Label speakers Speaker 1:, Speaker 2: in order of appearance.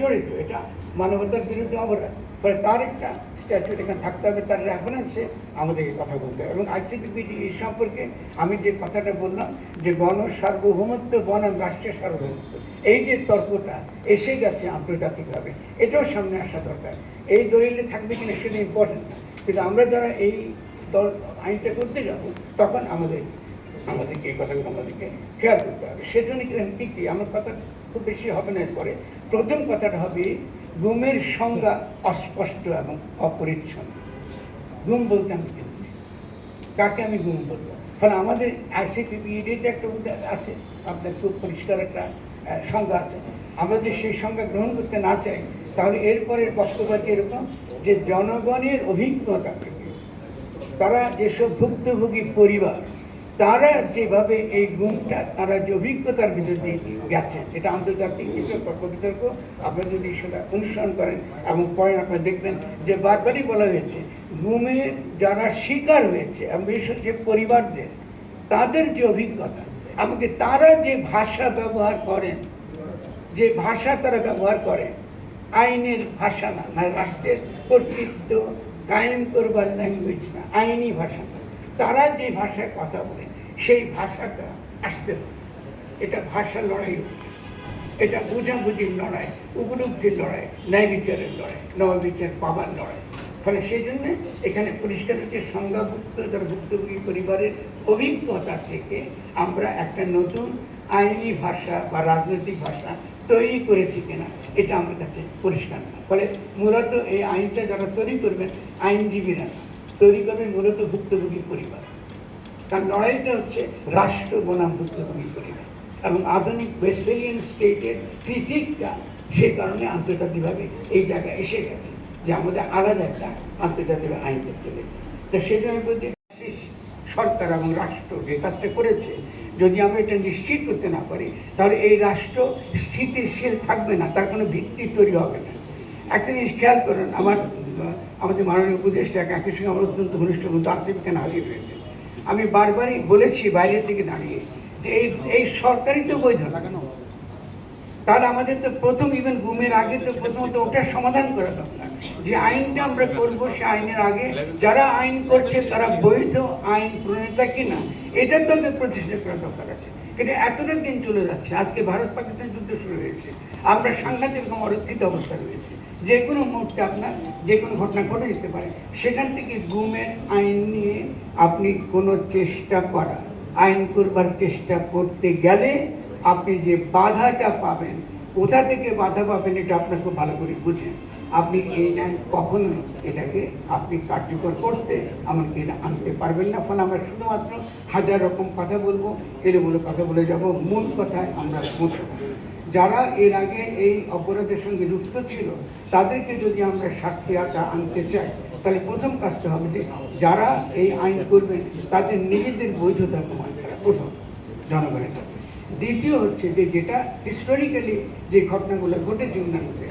Speaker 1: জড়িত এটা মানবতার বিরুদ্ধে অপরাধ ফলে তার স্ট্যাচুট এখানে থাকতে হবে, তার রেফারেন্সে কথা বলতে হবে। এবং আইসিপিপিডি এই সম্পর্কে আমি যে কথাটা বললাম, যে গণ সার্বভৌমত্ব বনাম রাষ্ট্রীয় সার্বভৌমত্ব, এই যে তর্কটা এসে গেছে আন্তর্জাতিকভাবে, এটাও সামনে আসা দরকার। এই দলিলে থাকবে কিনা সেটা ইম্পর্টেন্ট না। কিন্তু আমরা যারা এই দল, আইনটা করতে যাব, তখন আমাদের আমাদেরকে এই কথাগুলো আমাদেরকে খেয়াল করতে হবে। সেজন্য আমি ঠিক আমার কথা খুব বেশি হবে না এরপরে। প্রথম কথাটা হবে গুমের সংজ্ঞা অস্পষ্ট এবং অপরিচ্ছন্ন। গুম বলতে আমি কাকে আমি গুম বলব? ফলে আমাদের আইসিপিপিডিতে একটা উদাহরণ আছে, আপনার খুব পরিষ্কার একটা সংজ্ঞা আছে। আমরা যদি সেই সংজ্ঞা গ্রহণ করতে না চাই, তাহলে এরপরের বক্তব্য আছে এরকম যে জনগণের অভিজ্ঞতা থেকে তারা যেসব ভুক্তভোগী পরিবার তারা যেভাবে এই গুণটা, তারা যে অভিজ্ঞতার বিরুদ্ধে গেছেন এটা আন্তর্জাতিক কিছু তর্ক বিতর্ক আপনারা যদি সেটা অনুসরণ করেন এবং পরে আপনারা দেখবেন যে বারবারই বলা হয়েছে গুমের যারা শিকার হয়েছে এবং যে পরিবারদের, তাদের যে অভিজ্ঞতা, এমনকি তারা যে ভাষা ব্যবহার করেন, যে ভাষা তারা ব্যবহার করে, আইনের ভাষা না রাষ্ট্রের কর্তৃত্ব কায়েম করবার ল্যাঙ্গুয়েজ না, আইনি ভাষা না। তারা যে ভাষায় কথা বলে, সেই ভাষাটা আসতে এটা ভাষা লড়াই এটা বোঝাবুঝির লড়াই, উপলব্ধির লড়াই, ন্যায় বিচারের লড়াই নয় বিচার পাবার লড়াই। ফলে সেই জন্য এখানে পরিষ্কার হচ্ছে সংজ্ঞাভুক্ত, যারা ভুক্তভোগী পরিবারের অভিজ্ঞতা থেকে আমরা একটা নতুন আইনি ভাষা বা রাজনৈতিক ভাষা তৈরি করেছি কিনা, এটা আমার কাছে পরিষ্কার ফলে মূলত এই আইনটা যারা তৈরি করবেন, আইনজীবীরা তৈরি করবেন মূলত ভুক্তভোগী পরিবার। তার লড়াইটা হচ্ছে রাষ্ট্র বনাম ভুক্তভোগী পরিবার এবং আধুনিক ওয়েস্টেলিয়ান স্টেটের ক্রিটিকটা সে কারণে আন্তর্জাতিকভাবে এই জায়গায় এসে গেছে যে আমাদের আলাদা একটা আন্তর্জাতিক আইন করতে হবে তো সেই জন্য বলছি সরকার এবং রাষ্ট্র যে কাজটা করেছে, যদি আমরা এটা নিশ্চিত করতে না পারি, তাহলে এই রাষ্ট্র স্থিতিশীল থাকবে না, তার কোনো ভিত্তি তৈরি হবে না। একটা জিনিস খেয়াল করুন, আমার আমাদের মাননীয় উপদেষ্টা একই সঙ্গে আমার অত্যন্ত ঘনিষ্ঠ বন্ধু আসিফ খান হারিয়ে ফেলেছে আমি বারবারই বলেছি বাইরের দিকে দাঁড়িয়ে যে এই এই সরকারই তো বৈধ না। তাহলে আমাদের তো প্রথম ইভেন ঘুমের আগে তো প্রথমত ওটার সমাধান করা দরকার। যে আইনটা আমরা করব সে আইনের আগে। যারা আইন করছে তারা বৈধ আইন প্রণেতা কিনা এটা তো আমাদের প্রতিষ্ঠা করা দরকার আছে। কিন্তু এতটা দিন চলে যাচ্ছে। আজকে ভারত পাকিস্তান যুদ্ধ শুরু হয়েছে। আমরা সাংঘাতিক রকম অরক্ষিত অবস্থা রয়েছে। যে কোনো মুহূর্তে আপনার যে কোনো ঘটনা ঘটে যেতে পারে। সেখান থেকে গুমের আইন নিয়ে আপনি কোনো চেষ্টা করা। আইন করবার চেষ্টা করতে গেলে আপনি যে বাধাটা পাবেন, কোথা থেকে বাধা পাবেন এটা আপনার খুব ভালো করে বুঝেন আপনি এই আইন কখনোই এটাকে আপনি কার্যকর করতে এমনকি এটা আনতে পারবেন না। ফলে আমরা শুধুমাত্র হাজার রকম কথা বলব এরগুলো কথা বলে যাব। মূল কথায় আমরা পৌঁছবো। যারা এর আগে এই অপরাধের সঙ্গে যুক্ত ছিল, তাদেরকে যদি আমরা সাক্ষী আটা আনতে চাই, তাহলে প্রথম কাজটা হবে যে যারা এই আইন করবেন তাদের নিজেদের বৈধতা প্রমাণ করা প্রথম জনগণের দ্বিতীয় হচ্ছে যে যেটা হিস্টোরিক্যালি যে ঘটনাগুলো ঘটেছে উন্নয়নতে